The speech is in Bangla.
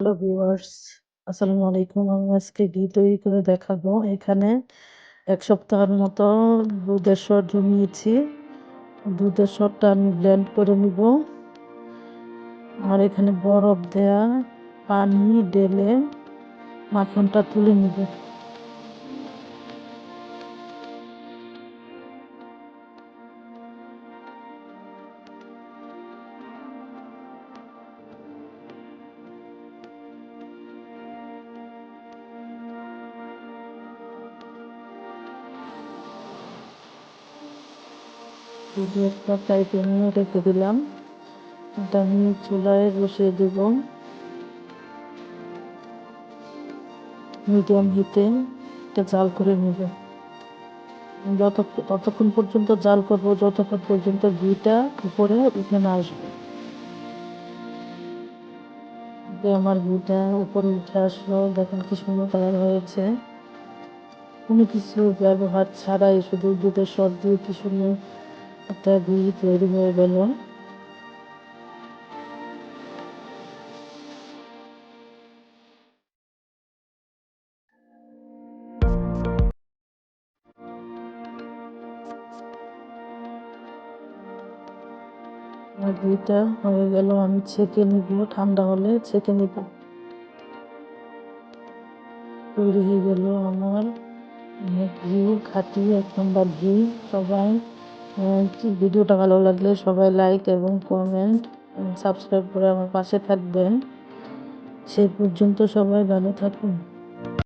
হ্যালো ভিউয়ার্স আসসালামু আলাইকুম আমি আজকে ঘি তৈরি করে দেখাবো এখানে এক সপ্তাহের মতো দুধের সর জমিয়েছি। দুধের সরটা আমি ব্লেন্ড করে নিব। আর এখানে বরফ দেয়া, পানি, ডেলে, মাখনটা তুলে নিব। দুধে একটা ফ্রাই প্যানে রেখে দিলাম। এটা আমি চুলায় বসিয়ে দেব। মিডিয়াম হিটে এটা জাল করে নেব। যত ততক্ষণ পর্যন্ত জাল করব, যতক্ষণ পর্যন্ত ঘিটা উপরে উঠে না আসবে আমার ঘিটা উপরে উঠে আসলো, দেখেন কি সুন্দর কালার হয়েছে। কোনো কিছু ব্যবহার ছাড়াই শুধু দুধের সর দিয়ে কি সুন্দর একটা ঘি তৈরি হয়ে গেল। ঘিটা হয়ে গেল, আমি ছেঁকে নিব। ঠান্ডা হলে ছেঁকে নিব। তৈরি হয়ে গেল আমার। ঘি খাটি, এক নম্বর ঘি সবাই ভিডিওটা ভালো লাগলে সবাই লাইক এবং কমেন্ট সাবস্ক্রাইব করে আমার পাশে থাকবেন। সেই পর্যন্ত সবাই ভালো থাকুন।